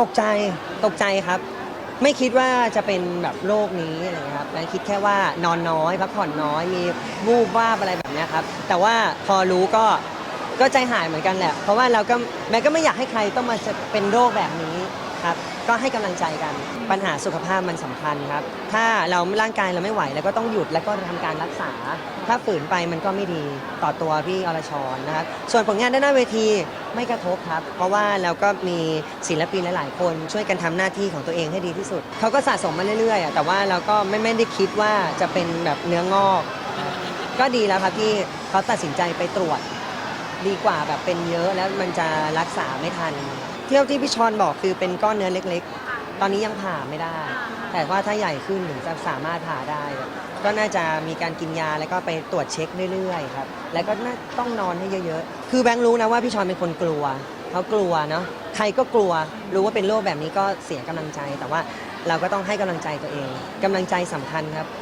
ตกใจตกใจครับ ไม่คิดว่าจะเป็นแบบโรคนี้อะไรเงี้ยครับแล้วคิดแค่ว่านอนน้อยพักผ่อนน้อยมีวูบวาบอะไรแบบเนี้ยครับ แต่ว่าพอรู้ก็ก็ใจหายเหมือนกันแหละ เพราะว่าเราก็แม้ก็ไม่อยากให้ใครต้องมาจะเป็นโรคแบบนี้ ครับก็ให้กำลังใจกันปัญหาสุขภาพมันสำคัญครับ ถ้าเราร่างกายเราไม่ไหวแล้วก็ต้องหยุดแล้วก็ทำการรักษา ถ้าฝืนไปมันก็ไม่ดีต่อตัวพี่อรชรนะครับ ส่วนผลงานด้านหน้าเวทีไม่กระทบครับ เพราะว่าเราก็มีศิลปินหลาย ๆ คนช่วยกันทำหน้าที่ของตัวเองให้ดีที่สุด เขาก็สะสมมาเรื่อยๆอะแต่ว่าเราก็ไม่ไม่ได้คิดว่าจะเป็นแบบเนื้องอก ก็ดีแล้วครับที่เขาตัดสินใจไปตรวจ ดีกว่าแบบเป็นเยอะแล้วมันจะรักษาไม่ทัน เที่ยวที่พี่ชอนบอกคือเป็นก้อนเนื้อเล็ก ๆ ตอนนี้ยังผ่าไม่ได้ แต่ว่าถ้าใหญ่ขึ้นถึงจะสามารถผ่าได้ ก็น่าจะมีการกินยาแล้วก็ไปตรวจเช็คเรื่อยๆครับ แล้วก็น่าต้องนอนให้เยอะๆ คือแบงค์รู้นะว่าพี่ชอนเป็นคนกลัว เขากลัวเนาะ ใครก็กลัว รู้ว่าเป็นโรคแบบนี้ก็เสียกำลังใจ แต่ว่าเราก็ต้องให้กำลังใจตัวเองกำลังใจสำคัญครับ